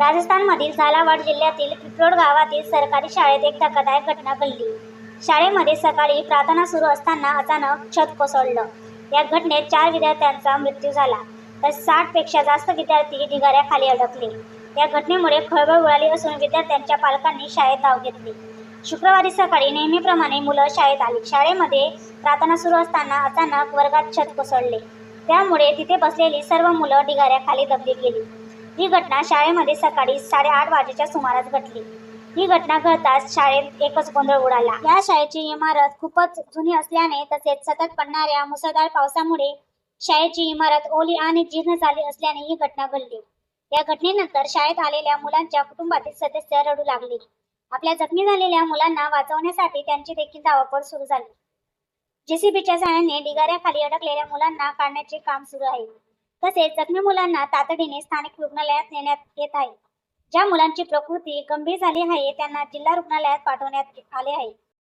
राजस्थानमधील झालावाड जिल्ह्यातील पिपरोड गावातील सरकारी शाळेत एक धक्कादायक घटना घडली. शाळेमध्ये सकाळी प्रार्थना सुरू असताना अचानक छत कोसळलं. या घटनेत चार विद्यार्थ्यांचा मृत्यू झाला. तर साठपेक्षा जास्त विद्यार्थी ढिगाऱ्याखाली अडकले. या घटनेमुळे खळबळ उडाली असून विद्यार्थ्यांच्या पालकांनी शाळेत धाव घेतली. शुक्रवारी सकाळी नेहमीप्रमाणे मुलं शाळेत आली. शाळेमध्ये प्रार्थना सुरू असताना अचानक वर्गात छत कोसळले. त्यामुळे तिथे बसलेली सर्व मुलं ढिगाऱ्याखाली दबली गेली. ही घटना शाळेमध्ये सकाळी साडेआठ वाजेच्या सुमारास घडली. ही घटना घडताच शाळेत एकच गोंधळ उडाला. या शाळेची इमारत खूपच जुनी असल्याने तसेच सतत पडणाऱ्या मुसळधार पावसामुळे शाळेची इमारत ओली आणि जीर्ण झाली असल्याने ही घटना घडली. या घटनेनंतर शाळेत आलेल्या मुलांच्या कुटुंबातील सदस्य रडू लागले. आपल्या जखमी झालेल्या मुलांना वाचवण्यासाठी त्यांची देखील धावापळ सुरू झाली. जेसीबीच्या सहाय्याने ढिगाऱ्याखाली अडकलेल्या मुलांना काढण्याचे काम सुरू आहे. तसेच जखमी मुलांना तातडीने स्थानिक रुग्णालयात नेण्यात येत आहे. ज्या मुलांची प्रकृती गंभीर झाली आहे त्यांना जिल्हा रुग्णालयात पाठवण्यात आले आहे.